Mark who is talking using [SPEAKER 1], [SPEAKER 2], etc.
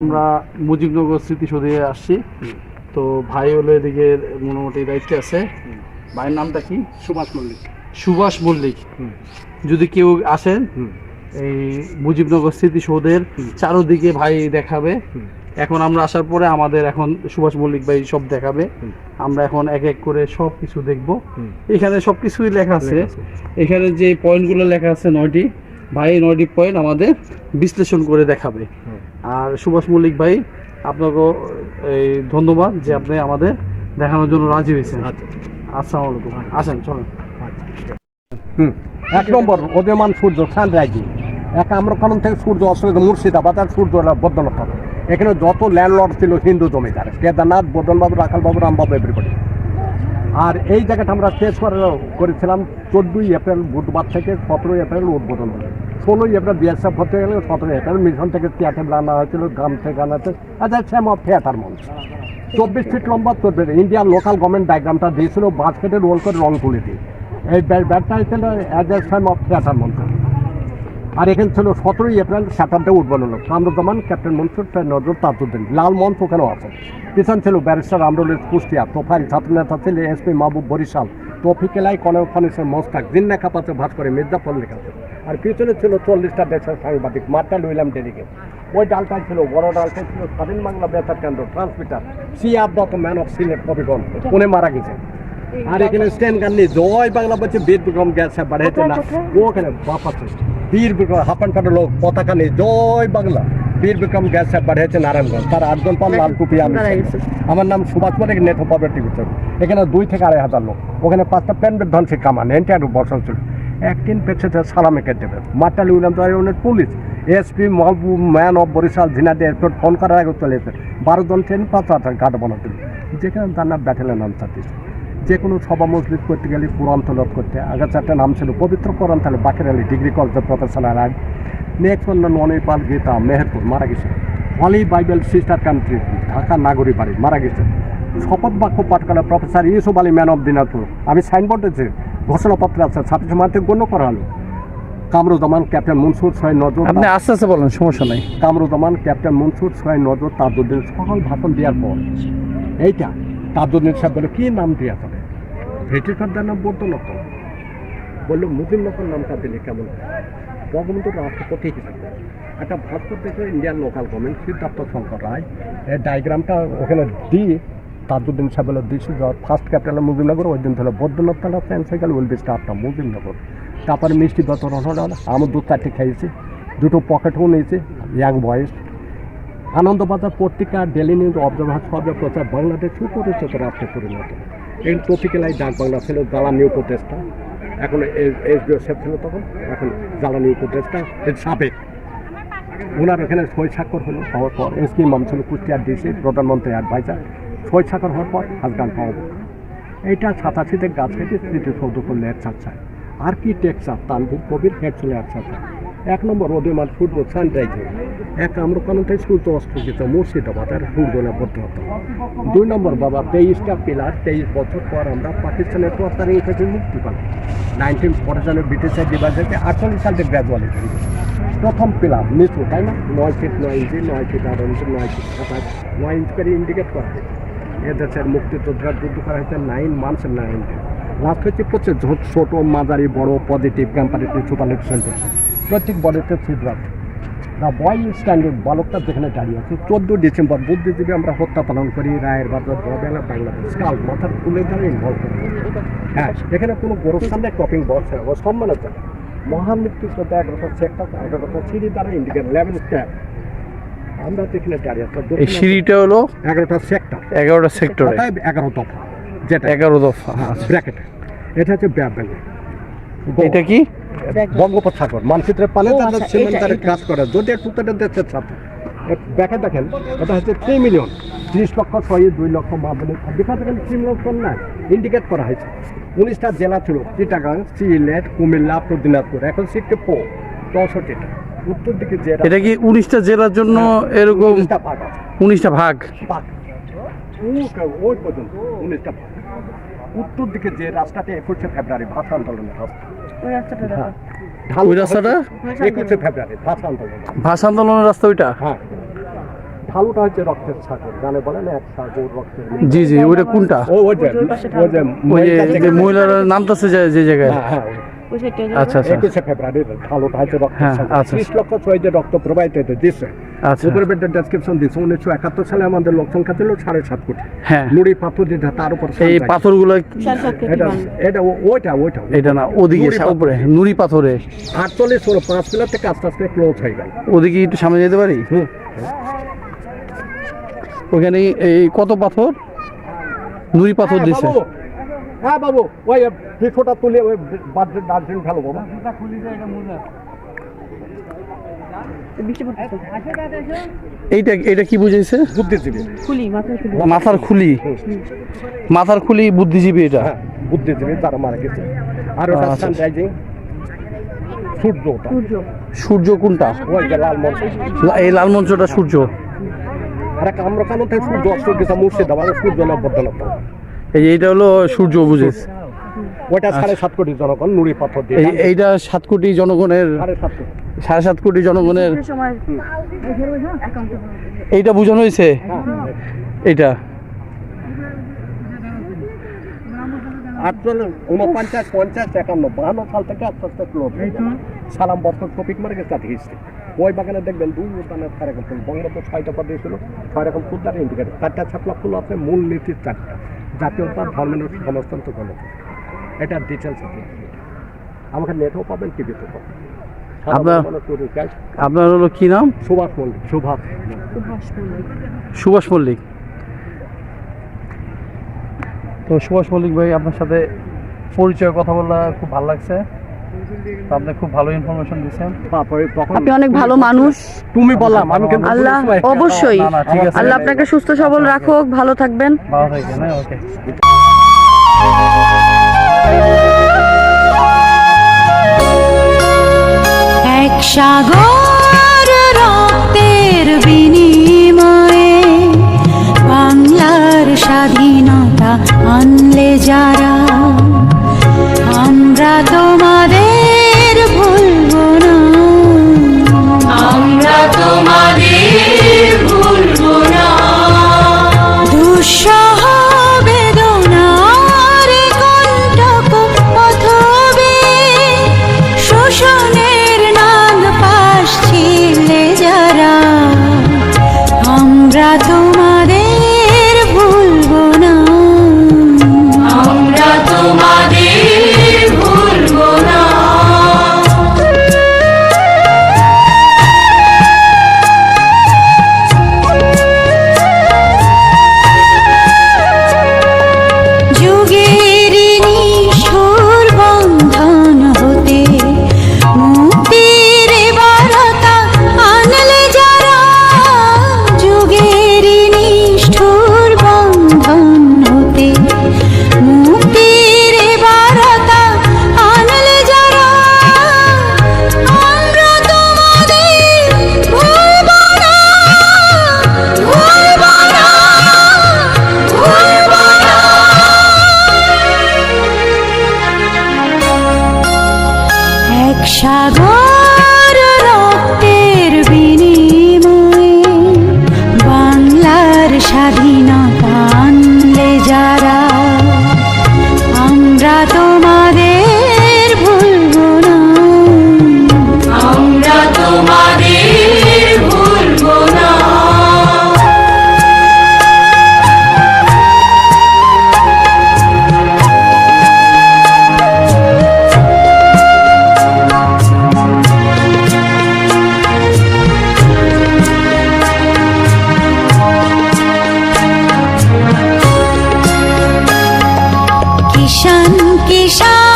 [SPEAKER 1] আমরা মুজিবনগর স্মৃতিসৌধে আসছি। তো ভাই হলো এদিকে মোটামুটি দায়িত্বে আছে। ভাইয়ের নামটা কি?
[SPEAKER 2] সুভাষ মল্লিক।
[SPEAKER 1] সুভাষ মল্লিক। যদি কেউ আসেন এই মুজিবনগর স্মৃতিসৌধের চারোদিকে ভাই দেখাবে। এখন আমরা আসার পরে আমাদের এখন সুভাষ মল্লিক ভাই সব দেখাবে। আমরা এখন এক এক করে সব কিছু দেখব। এখানে সব কিছুই লেখা আছে। এখানে যে পয়েন্টগুলো লেখা আছে নয়টি ভাই নয়টি পয়েন্ট আমাদের বিশ্লেষণ করে দেখাবে। আর সুভাষ মল্লিক ভাই আপনাকে এই ধন্যবাদ যে আপনি আমাদের দেখানোর জন্য রাজি হয়েছেন। আসসালামু আলাইকুম। আসেন চলেন।
[SPEAKER 2] হুম। এক নম্বর উদয়মান সূর্য সানরাইজিং। এক আম্রকানন থেকে সূর্য অস্ত মুর্শিদাবাদ আর সূর্য বদলতা এখানে যত ল্যান্ডলর্ড ছিল হিন্দু জমিদার কেদারনাথ বদনবাবু রাখালবাবু রামবাবু এভরিবডি আর এই জায়গাটা আমরা শেষ করে করেছিলাম চোদ্দোই এপ্রিল বুধবার থেকে সতেরোই এপ্রিল উদ্বোধন ষোলোই এপ্রিল বিএসএফ হতে গেলে সতেরোই এপ্রিল মিশন থেকে থিয়েটার আনা হয়েছিল, গ্রাম থেকে আনা হয়েছে। অফ থিয়েটার মঞ্চ। চব্বিশ ফিট লম্বা, চব্বিশ ইন্ডিয়ান লোকাল গভর্নমেন্ট ডায়াগ্রামটা দিয়েছিল বাস্কেটে রোল করে রং তুলে দিয়ে এই ব্যাট- ব্যাটটা হয়েছিল as a time of theatre মঞ্চ। আর এখানে ছিল সতেরোই এপ্রিল স্যাটারডে উদ্বোধন হলো। কামরুজ্জামান ক্যাপ্টেন মনসুর নজর তাজুদ্দিন লাল মঞ্চ ওখানেও আছে। পিছন ছিল ব্যারিস্টার আমরুলের কুষ্টিয়া। তোফাইল ছাত্রনেতা ছিল এসপি মাহবুব বরিশাল। তফিকেলাই কনক ফানিসের মোস্তাক জিন্না কাপাতে ভাত করে লেখা আছে আর পিছনে ছিল চল্লিশটা দেশের সাংবাদিক মার্টাল উইলিয়াম ডেলিগেট ওই ডালটাই ছিল বড় ডালটাই ছিল স্বাধীন বাংলা বেতার কেন্দ্র ট্রান্সমিটার সি আব্দত ম্যান অফ সিলেট কবিগঞ্জ উনি মারা গেছে আর এখানে স্ট্যান্ড গান্নি জয় বাংলা বলছে বীর বিক্রম গ্যাস বাড়াইছে না ওখানে বাপ আছে বীর বিক্রম হাফান কাটা লোক পতাকা নেই। জয় বাংলা। বীর বিক্রম গ্যাস বাড়িয়েছে নারায়ণগঞ্জ। তার আটজন পাল লাল টুপি আমি আমার নাম সুভাষ মল্লিক নেট টিভি এখানে দুই থেকে আড়াই হাজার লোক। ওখানে পাঁচটা প্যান ধ্বংসী কামান এন্টায়ার বর্ষণ ছিল। একদিন পেছনে সালামে কেটে দেবে। মার্টাল উইলাম তো police. SP Mahbub man of Barishal ঝিনাদি airport phone করার আগে চলে এসে বারো জন ট্রেন পাঁচ হাজার গার্ড বানাতে। যেখানে তার নাম ব্যাটেলিয়ান আনসার দিচ্ছে যে কোনো সভা মসজিদ করতে গেলে কোরআন তলব করতে আগে চারটে নাম ছিল পবিত্র কোরআন তাহলে বাকের আলী ডিগ্রি কলেজের প্রফেসর আগ নেক্সট অন্য ননিপাল গীতা মেহেরপুর মারা গেছে। Holy Bible sister country Dhaka Nagari বাড়ি মারা গেছে। শপথ বাক্য পাঠ করা professor Yusuf Ali man of Dinajpur. আমি সাইনবোর্ড আছে ঘোষণাপত্র আছে ছাত্র সমাজকে গণ্য করা হলো। কামরুজ্জামান ক্যাপ্টেন মনসুর ছয় নজর
[SPEAKER 1] আপনি আস্তে আস্তে বলেন সমস্যা নাই।
[SPEAKER 2] কামরুজ্জামান ক্যাপ্টেন মনসুর ছয় নজর তাজউদ্দিন সকল ভাষণ দেওয়ার পর। এইটা তাজউদ্দিন সাহেব বলে কী নাম দেওয়া যাবে ব্রিটিশারদের নাম না তো বলল মুজিব নকল নামটা দিলে কেমন? বঙ্গবন্ধুর রাষ্ট্রপতি হিসেবে একটা ভাস্কর দেখে Indian local government Siddhartha Shankar Ray এই ডায়াগ্রামটা ওখানে দিয়ে তাজউদ্দিন সাহেব বলে দিস ফার্স্ট ক্যাপিটাল মুজিবনগর, ওই দিন ধরে বৌদ্ধনাথ তালা সাইকেল উইল বি স্টার্টটা মুজিবনগর। তারপরে মিষ্টি বিতরণ হলো আমার দু চারটে খেয়েছি দুটো পকেটও নিয়েছি ইয়াং বয়েস আনন্দবাজার পত্রিকা ডেলি নিউজ অবজারভার সর্বে প্রচার বাংলাদেশ সুপরিচিত রাষ্ট্রে পরিণত। এই টপিক্যালাই ডাক বাংলা ছিল জ্বালানি উপদেষ্টা। এখন এস বি সেফ ছিল তখন, এখন জ্বালানি উপদেষ্টা সাবেক। ওনার এখানে সই স্বাক্ষর হলো, হওয়ার পর এস পি মাম ছিল কুষ্টিয়ার ডিসি, প্রধানমন্ত্রী অ্যাডভাইজার সই স্বাক্ষর হওয়ার পর হাজগান পাওয়া এইটা সাতাশিতে গাছ কেটে স্মৃতিসৌধ করলে এক চাচ্ছায় আর্কিটেকচার তানভীর কবির হেড ছিল এক চাচ্ছায় এক নম্বর উদয়মান সূর্য সানরাইজিং এক আমরা আম্রকানতে সূর্য অস্ত গেছে মুর্শিদাবাদ আর বদ্ধ হতো দুই নম্বর বাবা তেইশটা পিলার তেইশ বছর পর আমরা পাকিস্তানের তোয়াত্তারে থেকে মুক্তি পেলাম নাইনটিন ফর্টি সালে ব্রিটিশের ডিভাইসে আটচল্লিশ সালে গ্র্যাজুয়ালি প্রথম পিলার নিচু তাই না? নয় ফিট নয় ইঞ্চি নয় ফিট আট ইঞ্চি নয় ফিট সাতাশ নয় ইঞ্চ করে ইন্ডিকেট করা হয়েছে। এদেশের মুক্তিযোদ্ধার যুদ্ধ করা হয়েছে নাইন মান্থস নাইন লাস্ট হচ্ছে প্রচুর ছোট মাঝারি বড় পজিটিভ কম্পারেটিভ সুপারলেকশন প্রত্যেক ছিদ্র আছে দ্য বয় স্ট্যান্ডিং বালকটা যেখানে দাঁড়িয়ে আছে চোদ্দ ডিসেম্বর বুদ্ধিজীবী আমরা হত্যা পালন করি রায়ের বাজার বেলা বাংলাদেশ কাল মাথার তুলে ধরে ইনভলভ করি হ্যাঁ এখানে কোনো গোরস্থান নেই টপিং বক্স ও সম্মানের জায়গা মহান মৃত্যু শ্রদ্ধা এগারোটা সেক্টর এগারোটা সিঁড়ি দ্বারা ইন্ডিকেট লেভেল স্ট্যাপ আমরা যেখানে দাঁড়িয়ে আছি
[SPEAKER 1] এই সিঁড়িটা হলো
[SPEAKER 2] এগারোটা সেক্টর
[SPEAKER 1] এগারোটা সেক্টর
[SPEAKER 2] এগারো দফা যেটা
[SPEAKER 1] এগারো দফা।
[SPEAKER 2] ব্র্যাকেট এটা হচ্ছে ব্যাবেল।
[SPEAKER 1] এটা কি?
[SPEAKER 2] বঙ্গোপসাগর মানচিত্রে পালে তাদের সিমেন্টারে। কাজ করে। যদি একটু তাদের দেশের সাথে ব্যাকে দেখেন এটা হচ্ছে থ্রি মিলিয়ন ত্রিশ লক্ষ ছয় দুই লক্ষ মাধ্যমে দেখা দেখেন থ্রি মিলিয়ন নাই ইন্ডিকেট করা হয়েছে। উনিশটা জেলা ছিল চিটাগাং সিলেট কুমিল্লা দিনাজপুর এখন সিটকে পো চৌষট্টিটা। উত্তর দিকে জেলা
[SPEAKER 1] এটা কি উনিশটা জেলার জন্য এরকম
[SPEAKER 2] উনিশটা ভাগ
[SPEAKER 1] ভাগ?
[SPEAKER 2] ভাগ। ও- ওই পর্যন্ত উনিশটা ভাগ। উত্তর দিকে যে রাস্তাটা একুশে ফেব্রুয়ারি ভাষা আন্দোলনের রাস্তা
[SPEAKER 3] ওই রাস্তাটা দেখো।
[SPEAKER 1] ওই রাস্তাটা?
[SPEAKER 2] একুশে ফেব্রুয়ারি ভাষা আন্দোলন।
[SPEAKER 1] ভাষা আন্দোলনের রাস্তা ওইটা?
[SPEAKER 2] হ্যাঁ। ঢালুটা হচ্ছে রক্তের সাগর। গানে বলে এক সাগর রক্তের
[SPEAKER 1] জি জি ওইটা কোনটা?
[SPEAKER 2] ও ওই যে ওই যে
[SPEAKER 1] ওই যে
[SPEAKER 2] মহিলা
[SPEAKER 1] যে
[SPEAKER 2] যেখানে-
[SPEAKER 1] মহিলারা নামতেছে যে যে জায়গায়?
[SPEAKER 2] হ্যাঁ হ্যাঁ
[SPEAKER 1] আচ্ছা আচ্ছা।
[SPEAKER 2] একুশে ফেব্রুয়ারি
[SPEAKER 1] হ্যাঁ, আচ্ছা।
[SPEAKER 2] ত্রিশ লক্ষ ছয় যে রক্ত প্রবাহিত হতে দিচ্ছে ডেসক্রিপশন উনিশশো একাত্তর সালে আমাদের লোক সংখ্যা ছিল সাড়ে সাত কোটি।
[SPEAKER 1] হ্যাঁ।
[SPEAKER 2] নুড়ি পাথর যেটা তার উপর
[SPEAKER 1] এই পাথরগুলো
[SPEAKER 2] এটা ওইটা ওইটা
[SPEAKER 1] এটা না ওদিকে উপরে নুড়ি পাথরে।
[SPEAKER 2] আটচল্লিশ পাঁচ পিলার থেকে আস্তে আস্তে ক্লোজ হয়ে গেল।
[SPEAKER 1] ওদিকে একটু সামনে যেতে পারি? ওখানে এই কত পাথর? নুড়ি পাথর দিছে।
[SPEAKER 2] বাবু, হ্যাঁ বাবু ওই পিঠোটা তুলে ওই বাদ্রের ডাস্টবিন ফেলো বাবা
[SPEAKER 3] বৃষ্টি পড়তেছে
[SPEAKER 1] এইটা এটা কি বুঝাইছে?
[SPEAKER 2] বুদ্ধিজীবী।
[SPEAKER 1] মাথার খুলি। মাথার খুলি বুদ্ধিজীবী এটা।
[SPEAKER 2] হ্যাঁ বুদ্ধিজীবী তারা মারা গেছে আর ওটা
[SPEAKER 1] আচ্ছা।
[SPEAKER 2] সানরাইজিং। সূর্য
[SPEAKER 3] সূর্য।
[SPEAKER 1] কোনটা?
[SPEAKER 2] ওই যে লাল মঞ্চ।
[SPEAKER 1] লা- এই লাল মঞ্চটা সূর্য।
[SPEAKER 2] আর এক আমরা কানো থেকে সূর্য অস্ত গেছে মুর্শিদাবাদ সূর্য নব্বদলতা
[SPEAKER 1] এই এইটা হলো সূর্য বুঝেছ।
[SPEAKER 2] ওইটা সাড়ে সাত কোটি জনগণ নুড়ি পাথর দিয়ে
[SPEAKER 1] এইটা সাত কোটি জনগণের
[SPEAKER 2] সাড়ে সাত কোটি।
[SPEAKER 1] জনগণের এইটা বোঝানো হয়েছে? এইটা।
[SPEAKER 2] আটচল্লিশ উনপঞ্চাশ পঞ্চাশ একান্ন বাহান্ন সাল থেকে আস্তে আস্তে ক্লোজ সালাম বস্ত্র টপিক মার্কে স্টার্ট হিস্ট্রি। ওই বাগানে দেখবেন দুই উদ্যানের ছয় রকম ফুল বঙ্গবন্ধু ছয়টা পদে ছয় রকম চারটা ছাপলা ফুল আছে মূল নীতির চারটা। জাতীয়তা ধর্মের সমাজতন্ত্র গণতন্ত্র এটা ডিটেলস আছে। আমাকে নেটেও পাবেন টিভিতেও পাবেন?
[SPEAKER 1] আপনার- হলো কি নাম?
[SPEAKER 2] সুভাষ মল্লিক। সুভাষ
[SPEAKER 3] সুভাষ মল্লিক।
[SPEAKER 1] সুভাষ মল্লিক। তো সুভাষ মল্লিক ভাই আপনার সাথে পরিচয় কথা বলা খুব ভালো লাগছে। তো আপনি খুব ভালো ইনফরমেশন দিচ্ছেন
[SPEAKER 2] তারপরে তখন
[SPEAKER 3] আপনি অনেক ভালো মানুষ।
[SPEAKER 2] তুমি বললাম আমি কিন্তু
[SPEAKER 3] আল্লাহ অবশ্যই। আল্লাহ আপনাকে সুস্থ সবল রাখুক ভালো থাকবেন।
[SPEAKER 1] ভালো হ্যাঁ ওকে
[SPEAKER 4] এক সাগর রক্তের বিনিময়ে বাংলার স্বাধীনতা আনলে যারা এক সাগর রক্তের বিনিময়ে কিষান কিষান